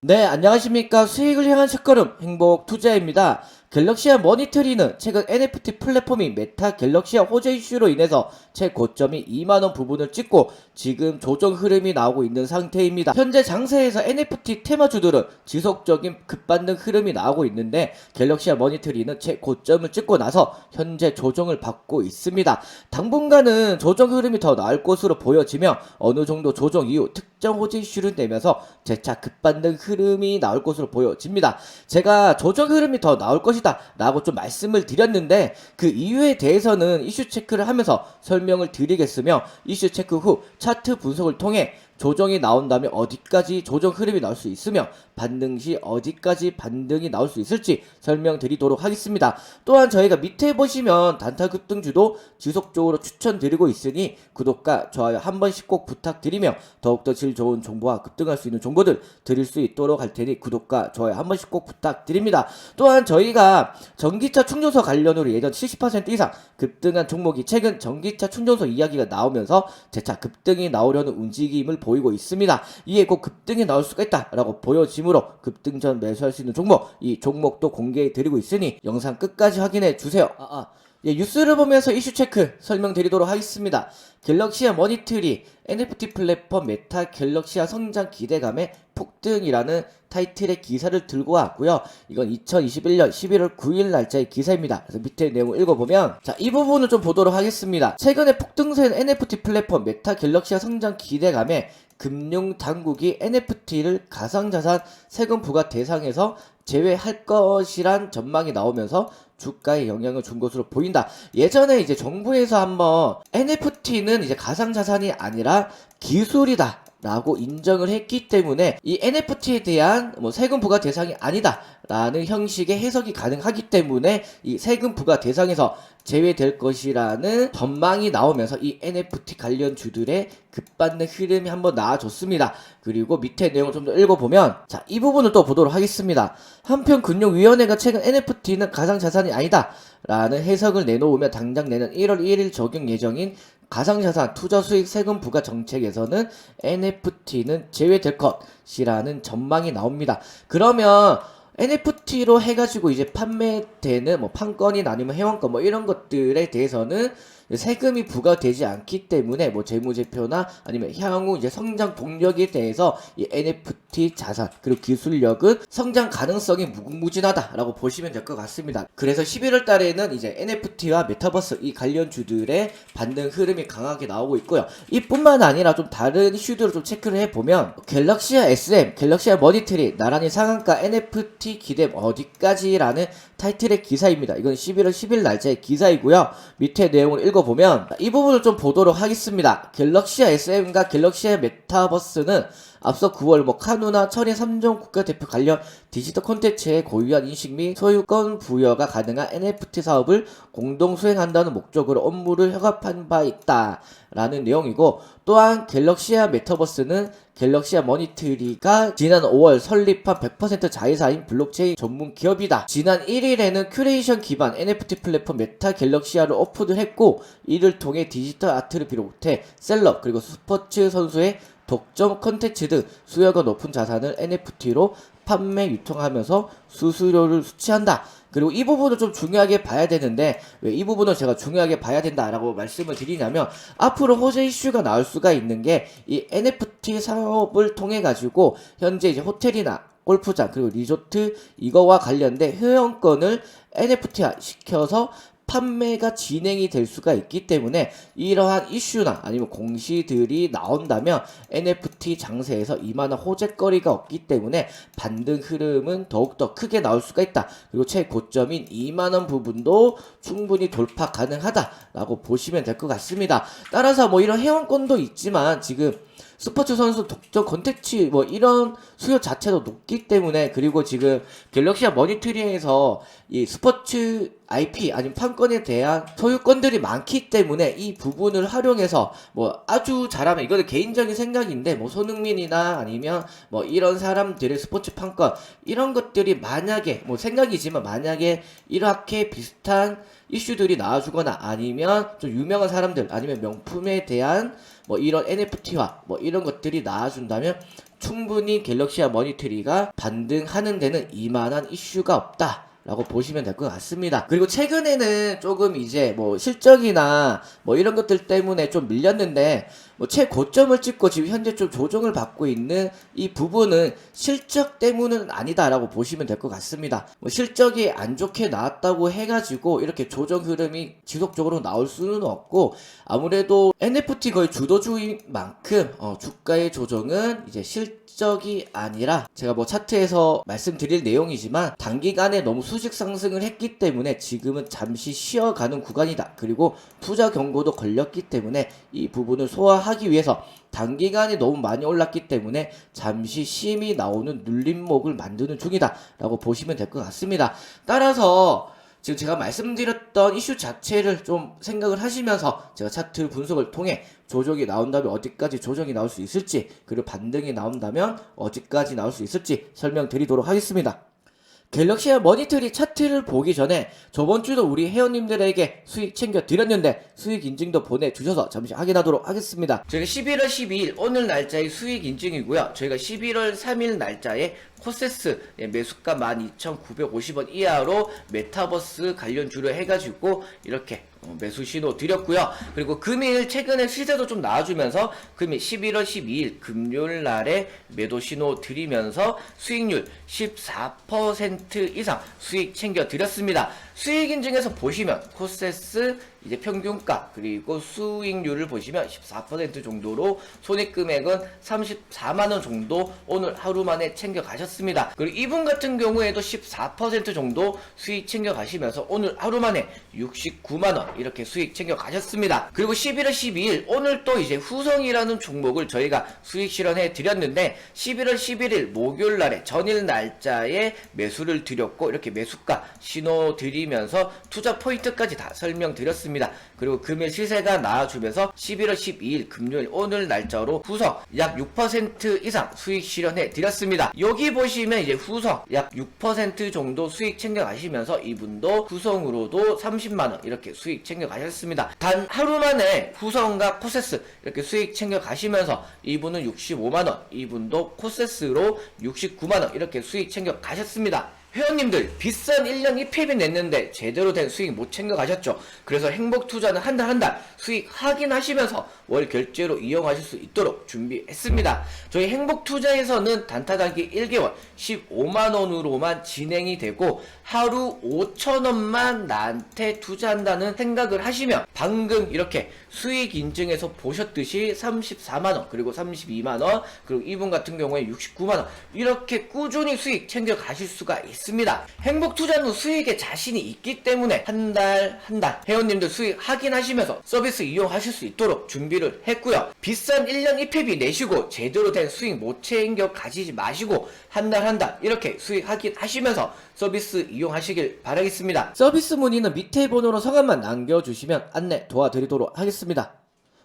네, 안녕하십니까. 수익을 향한 첫걸음 행복 투자입니다. 갤럭시아 머니터리는 최근 NFT 플랫폼인 메타 갤럭시아 호재 이슈로 인해서 최고점이 2만원 부분을 찍고 지금 조정 흐름이 나오고 있는 상태입니다. 현재 장세에서 NFT 테마주들은 지속적인 급반등 흐름이 나오고 있는데 갤럭시아 머니터리는 최고점을 찍고 나서 현재 조정을 받고 있습니다. 당분간은 조정 흐름이 더 나을 것으로 보여지며 어느 정도 조정 이후 특정 호재 이슈를 내면서 재차 급반등 흐름이 나올 것으로 보여집니다. 제가 조정 흐름이 더 나올 것이 다 라고 좀 말씀을 드렸는데 그 이유에 대해서는 이슈 체크를 하면서 설명을 드리겠으며 이슈 체크 후 차트 분석을 통해 조정이 나온다면 어디까지 조정 흐름이 나올 수 있으며 반등 시 어디까지 반등이 나올 수 있을지 설명드리도록 하겠습니다. 또한 저희가 밑에 보시면 단타 급등주도 지속적으로 추천드리고 있으니 구독과 좋아요 한 번씩 꼭 부탁드리며 더욱더 질 좋은 정보와 급등할 수 있는 정보들 드릴 수 있도록 할 테니 구독과 좋아요 한 번씩 꼭 부탁드립니다. 또한 저희가 전기차 충전소 관련으로 예전 70% 이상 급등한 종목이 최근 전기차 충전소 이야기가 나오면서 재차 급등이 나오려는 움직임을 보이고 있습니다. 이에 곧 급등이 나올 수가 있다라고 보여지므로 급등 전 매수할 수 있는 종목 이 종목도 공개해 드리고 있으니 영상 끝까지 확인해 주세요. 아, 아. 예, 뉴스를 보면서 이슈 체크 설명드리도록 하겠습니다. 갤럭시아 머니트리 NFT 플랫폼 메타 갤럭시아 성장 기대감의 폭등이라는 타이틀의 기사를 들고 왔고요. 이건 2021년 11월 9일 날짜의 기사입니다. 그래서 밑에 내용을 읽어보면 자, 이 부분을 좀 보도록 하겠습니다. 최근에 폭등세인 NFT 플랫폼 메타 갤럭시아 성장 기대감에 금융 당국이 NFT를 가상자산 세금 부과 대상에서 제외할 것이란 전망이 나오면서 주가에 영향을 준 것으로 보인다. 예전에 이제 정부에서 한번 NFT는 이제 가상자산이 아니라 기술이다. 라고 인정을 했기 때문에 이 NFT에 대한 뭐 세금 부과 대상이 아니다 라는 형식의 해석이 가능하기 때문에 이 세금 부과 대상에서 제외될 것이라는 전망이 나오면서 이 NFT 관련 주들의 급반등 흐름이 한번 나와줬습니다. 그리고 밑에 내용을 좀 더 읽어보면 자 이 부분을 또 보도록 하겠습니다. 한편 금융위원회가 최근 NFT는 가상자산이 아니다 라는 해석을 내놓으며 당장 내년 1월 1일 적용 예정인 가상자산 투자 수익 세금 부과 정책에서는 NFT는 제외될 것이라는 전망이 나옵니다. 그러면 NFT로 해가지고 이제 판매되는 뭐 판권이나 아니면 회원권 뭐 이런 것들에 대해서는 세금이 부과되지 않기 때문에 뭐 재무제표나 아니면 향후 이제 성장 동력에 대해서 이 NFT 자산 그리고 기술력은 성장 가능성이 무궁무진하다라고 보시면 될 것 같습니다. 그래서 11월 달에는 이제 NFT와 메타버스 이 관련 주들의 반등 흐름이 강하게 나오고 있고요. 이뿐만 아니라 좀 다른 이슈들을 좀 체크를 해보면 갤럭시아 SM, 갤럭시아 머니터리 나란히 상한가 NFT 기대 어디까지라는 타이틀의 기사입니다. 이건 11월 10일 날짜의 기사이고요. 밑에 내용을 읽어보면 이 부분을 좀 보도록 하겠습니다. 갤럭시아 SM과 갤럭시아 메타버스는 앞서 9월 뭐 카누나 천의 3종 국가대표 관련 디지털 콘텐츠의 고유한 인식 및 소유권 부여가 가능한 NFT 사업을 공동 수행한다는 목적으로 업무를 협업한 바 있다. 라는 내용이고 또한 갤럭시아 메타버스는 갤럭시아 머니트리가 지난 5월 설립한 100% 자회사인 블록체인 전문 기업이다. 지난 1일에는 큐레이션 기반 NFT 플랫폼 메타 갤럭시아를 오픈을 했고 이를 통해 디지털 아트를 비롯해 셀럽 그리고 스포츠 선수의 독점 컨텐츠 등 수요가 높은 자산을 NFT로 판매 유통하면서 수수료를 수취한다. 그리고 이 부분을 좀 중요하게 봐야 되는데 왜 이 부분을 제가 중요하게 봐야 된다라고 말씀을 드리냐면 앞으로 호재 이슈가 나올 수가 있는 게 이 NFT 사업을 통해 가지고 현재 이제 호텔이나 골프장 그리고 리조트 이거와 관련된 회원권을 NFT화 시켜서 판매가 진행이 될 수가 있기 때문에 이러한 이슈나 아니면 공시들이 나온다면 NFT 장세에서 이만한 호재거리가 없기 때문에 반등 흐름은 더욱더 크게 나올 수가 있다. 그리고 최고점인 2만원 부분도 충분히 돌파 가능하다라고 보시면 될 것 같습니다. 따라서 뭐 이런 회원권도 있지만 지금 스포츠 선수 독점 컨텐츠 뭐 이런 수요 자체도 높기 때문에 그리고 지금 갤럭시아 머니트리에서 이 스포츠 IP 아니면 판권에 대한 소유권들이 많기 때문에 이 부분을 활용해서 뭐 아주 잘하면 이거는 개인적인 생각인데 뭐 손흥민이나 아니면 뭐 이런 사람들의 스포츠 판권 이런 것들이 만약에 뭐 생각이지만 만약에 이렇게 비슷한 이슈들이 나와주거나 아니면 좀 유명한 사람들 아니면 명품에 대한 뭐 이런 NFT화 뭐 이런 것들이 나와준다면 충분히 갤럭시와 머니트리가 반등하는 데는 이만한 이슈가 없다. 라고 보시면 될 것 같습니다. 그리고 최근에는 조금 이제 뭐 실적이나 뭐 이런 것들 때문에 좀 밀렸는데 뭐 최고점을 찍고 지금 현재 좀 조정을 받고 있는 이 부분은 실적 때문은 아니다라고 보시면 될 것 같습니다. 뭐 실적이 안 좋게 나왔다고 해가지고 이렇게 조정 흐름이 지속적으로 나올 수는 없고 아무래도 NFT 거의 주도주인 만큼 어, 주가의 조정은 이제 실적이 아니라 제가 뭐 차트에서 말씀드릴 내용이지만 단기간에 너무 수직 상승을 했기 때문에 지금은 잠시 쉬어가는 구간이다. 그리고 투자 경고도 걸렸기 때문에 이 부분을 소화하 기 위해서 단기간에 너무 많이 올랐기 때문에 잠시 쉼이 나오는 눌림목을 만드는 중이다. 라고 보시면 될 것 같습니다. 따라서 지금 제가 말씀드렸던 이슈 자체를 좀 생각을 하시면서 제가 차트 분석을 통해 조정이 나온다면 어디까지 조정이 나올 수 있을지 그리고 반등이 나온다면 어디까지 나올 수 있을지 설명드리도록 하겠습니다. 갤럭시와 머니터리 차트를 보기 전에 저번 주도 우리 회원님들에게 수익 챙겨 드렸는데 수익 인증도 보내주셔서 잠시 확인하도록 하겠습니다. 저희가 11월 12일 오늘 날짜의 수익 인증이고요. 저희가 11월 3일 날짜에 코세스 예, 매수가 12,950원 이하로 메타버스 관련주로 해가지고 이렇게 어, 매수 신호 드렸고요. 그리고 금일 최근에 시세도 좀 나와주면서 금일 11월 12일 금요일 날에 매도 신호 드리면서 수익률 14% 이상 수익 챙겨 드렸습니다. 수익 인증에서 보시면 코세스 이제 평균가 그리고 수익률을 보시면 14% 정도로 손익 금액은 34만 원 정도 오늘 하루 만에 챙겨 가셨습니다. 그리고 이분 같은 경우에도 14% 정도 수익 챙겨 가시면서 오늘 하루 만에 69만 원 이렇게 수익 챙겨 가셨습니다. 그리고 11월 12일 오늘 또 이제 후성이라는 종목을 저희가 수익 실현해 드렸는데 11월 11일 목요일 날에 전일 날짜에 매수를 드렸고 이렇게 매수가 신호 드 리면서 투자 포인트까지 다 설명드렸습니다. 그리고 금일 시세가 나와주면서 11월 12일 금요일 오늘 날짜로 후성 약6% 이상 수익 실현해 드렸습니다. 여기 보시면 이제 후성 약6% 정도 수익 챙겨 가시면서 이분도 후성으로도 30만원 이렇게 수익 챙겨 가셨습니다. 단 하루 만에 후성과 코세스 이렇게 수익 챙겨 가시면서 이분은 65만원 이분도 코세스로 69만원 이렇게 수익 챙겨 가셨습니다. 회원님들 비싼 1년 입회비 냈는데 제대로 된 수익 못 챙겨 가셨죠. 그래서 행복 투자는 한 달 한 달 수익 확인하시면서 월 결제로 이용하실 수 있도록 준비했습니다. 저희 행복 투자에서는 단타 단기 1개월 15만 원으로만 진행이 되고 하루 5천 원만 나한테 투자한다는 생각을 하시면 방금 이렇게 수익 인증에서 보셨듯이 34만 원 그리고 32만 원 그리고 이분 같은 경우에 69만 원 이렇게 꾸준히 수익 챙겨 가실 수가 있습니다. 행복 투자는 수익에 자신이 있기 때문에 한 달 한 달 회원님들 수익 확인하시면서 서비스 이용하실 수 있도록 준비를 했고요. 비싼 1년 입회비 내시고 제대로 된 수익 못 챙겨 가지지 마시고 한 달 한 달 이렇게 수익 확인하시면서 서비스 이용하시길 바라겠습니다. 서비스 문의는 밑에 번호로 성함만 남겨주시면 안내 도와드리도록 하겠습니다.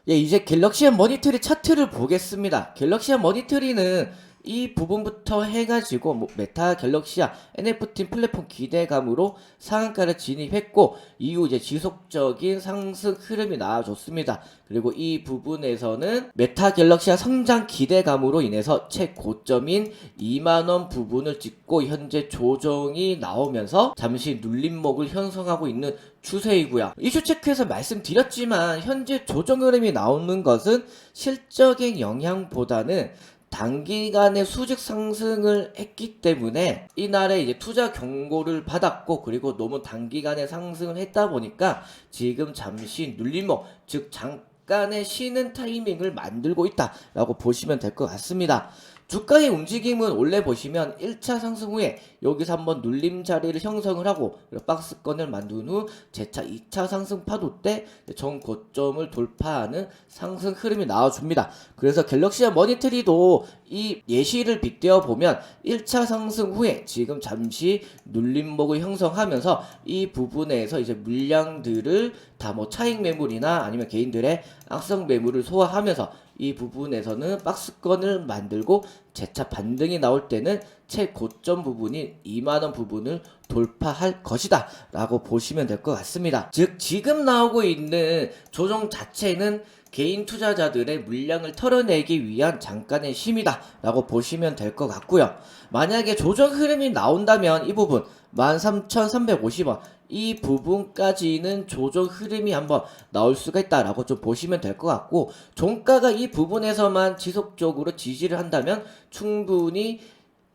예, 이제 갤럭시의 머니터리 차트를 보겠습니다. 갤럭시의 머니터리는 이 부분부터 해가지고 뭐 메타 갤럭시아 NFT 플랫폼 기대감으로 상한가를 진입했고 이후 이제 지속적인 상승 흐름이 나와줬습니다. 그리고 이 부분에서는 메타 갤럭시아 성장 기대감으로 인해서 최고점인 2만원 부분을 찍고 현재 조정이 나오면서 잠시 눌림목을 형성하고 있는 추세이고요. 이슈 체크에서 말씀드렸지만 현재 조정 흐름이 나오는 것은 실적인 영향보다는 단기간에 수직 상승을 했기 때문에 이날에 이제 투자 경고를 받았고 그리고 너무 단기간에 상승을 했다 보니까 지금 잠시 눌림목 즉 잠깐의 쉬는 타이밍을 만들고 있다라고 보시면 될 것 같습니다. 주가의 움직임은 원래 보시면 1차 상승 후에 여기서 한번 눌림 자리를 형성을 하고 박스권을 만든 후 재차 2차 상승 파도 때 전 고점을 돌파하는 상승 흐름이 나와줍니다. 그래서 갤럭시와 머니터리도 이 예시를 빗대어 보면 1차 상승 후에 지금 잠시 눌림목을 형성하면서 이 부분에서 이제 물량들을 기타 뭐 차익 매물이나 아니면 개인들의 악성 매물을 소화하면서 이 부분에서는 박스권을 만들고 재차 반등이 나올 때는 최고점 부분인 2만원 부분을 돌파할 것이다 라고 보시면 될 것 같습니다. 즉 지금 나오고 있는 조정 자체는 개인 투자자들의 물량을 털어내기 위한 잠깐의 힘이다 라고 보시면 될 것 같고요. 만약에 조정 흐름이 나온다면 이 부분 13,350원 이 부분까지는 조정 흐름이 한번 나올 수가 있다라고 좀 보시면 될 것 같고 종가가 이 부분에서만 지속적으로 지지를 한다면 충분히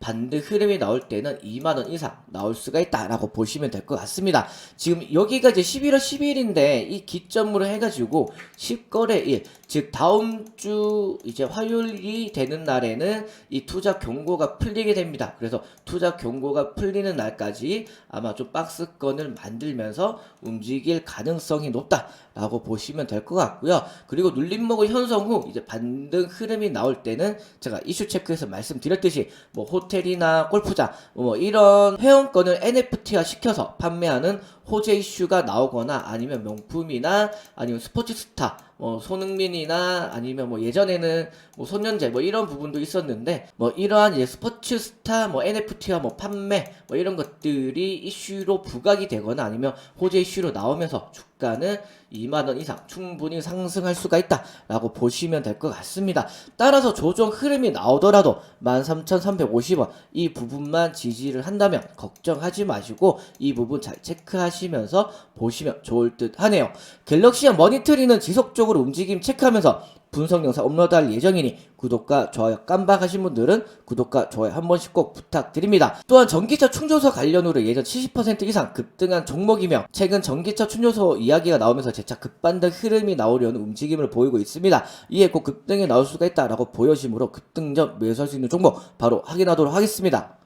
반등 흐름이 나올 때는 2만원 이상 나올 수가 있다라고 보시면 될 것 같습니다. 지금 여기가 이제 11월 10일인데 이 기점으로 해가지고 10거래일, 즉 다음 주 이제 화요일이 되는 날에는 이 투자 경고가 풀리게 됩니다. 그래서 투자 경고가 풀리는 날까지 아마 좀 박스권을 만들면서 움직일 가능성이 높다 라고 보시면 될 것 같고요. 그리고 눌림목을 형성 후 이제 반등 흐름이 나올 때는 제가 이슈 체크에서 말씀드렸듯이 뭐 호텔이나 골프장 뭐 이런 회원권을 NFT화 시켜서 판매하는 호재 이슈가 나오거나 아니면 명품이나 아니면 스포츠 스타 뭐 손흥민이나 아니면 뭐 예전에는 뭐 손현재 뭐 이런 부분도 있었는데 뭐 이러한 이제 스포츠 스타 뭐 NFT와 뭐 판매 뭐 이런 것들이 이슈로 부각이 되거나 아니면 호재 이슈로 나오면서 주가는 2만 원 이상 충분히 상승할 수가 있다라고 보시면 될 것 같습니다. 따라서 조정 흐름이 나오더라도 13,350원 이 부분만 지지를 한다면 걱정하지 마시고 이 부분 잘 체크하시 면서 보시면 좋을 듯 하네요. 갤럭시와 머니터리는 지속적으로 움직임 체크하면서 분석 영상 업로드할 예정이니 구독과 좋아요 깜빡하신 분들은 구독과 좋아요 한 번씩 꼭 부탁드립니다. 또한 전기차 충전소 관련으로 예전 70% 이상 급등한 종목이며 최근 전기차 충전소 이야기가 나오면서 재차 급반등 흐름이 나오려는 움직임을 보이고 있습니다. 이에 꼭 급등이 나올 수가 있다라고 보여지므로 급등전 매수할 수 있는 종목 바로 확인하도록 하겠습니다.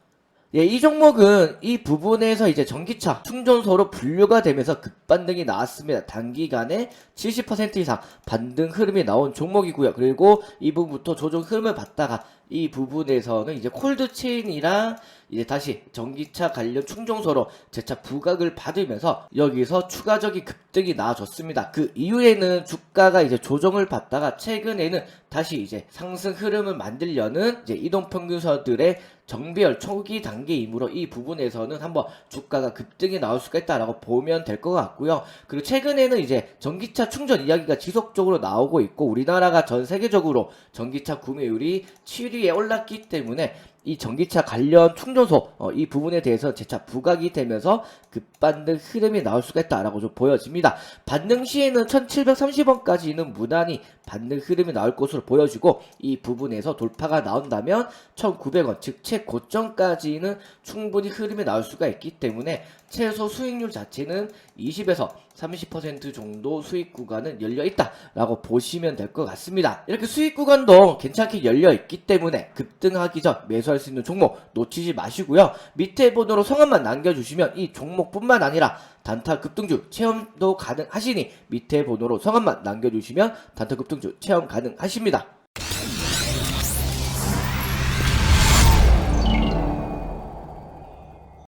예, 이 종목은 이 부분에서 이제 전기차 충전소로 분류가 되면서 급반등이 나왔습니다. 단기간에 70% 이상 반등 흐름이 나온 종목이고요. 그리고 이 부분부터 조정 흐름을 봤다가 이 부분에서는 이제 콜드 체인이랑 이제 다시 전기차 관련 충전소로 재차 부각을 받으면서 여기서 추가적인 급등이 나와줬습니다. 그 이후에는 주가가 이제 조정을 받다가 최근에는 다시 이제 상승 흐름을 만들려는 이제 이동 평균선들의 정비열 초기 단계이므로 이 부분에서는 한번 주가가 급등이 나올 수가 있다라고 보면 될 것 같고요. 그리고 최근에는 이제 전기차 충전 이야기가 지속적으로 나오고 있고 우리나라가 전 세계적으로 전기차 구매율이 7위에 올랐기 때문에 이 전기차 관련 충전소 어, 이 부분에 대해서 재차 부각이 되면서 급반등 흐름이 나올 수가 있다라고 좀 보여집니다. 반등 시에는 1730원까지는 무난히 반등 흐름이 나올 것으로 보여지고 이 부분에서 돌파가 나온다면 1900원 즉 최고점까지는 충분히 흐름이 나올 수가 있기 때문에 최소 수익률 자체는 20에서 30% 정도 수익 구간은 열려 있다라고 보시면 될 것 같습니다. 이렇게 수익 구간도 괜찮게 열려 있기 때문에 급등하기 전 매수할 수 있는 종목 놓치지 마시고요. 밑에 번호로 성함만 남겨주시면 이 종목뿐만 아니라 단타 급등주 체험도 가능하시니 밑에 번호로 성함만 남겨주시면 단타 급등주 체험 가능하십니다.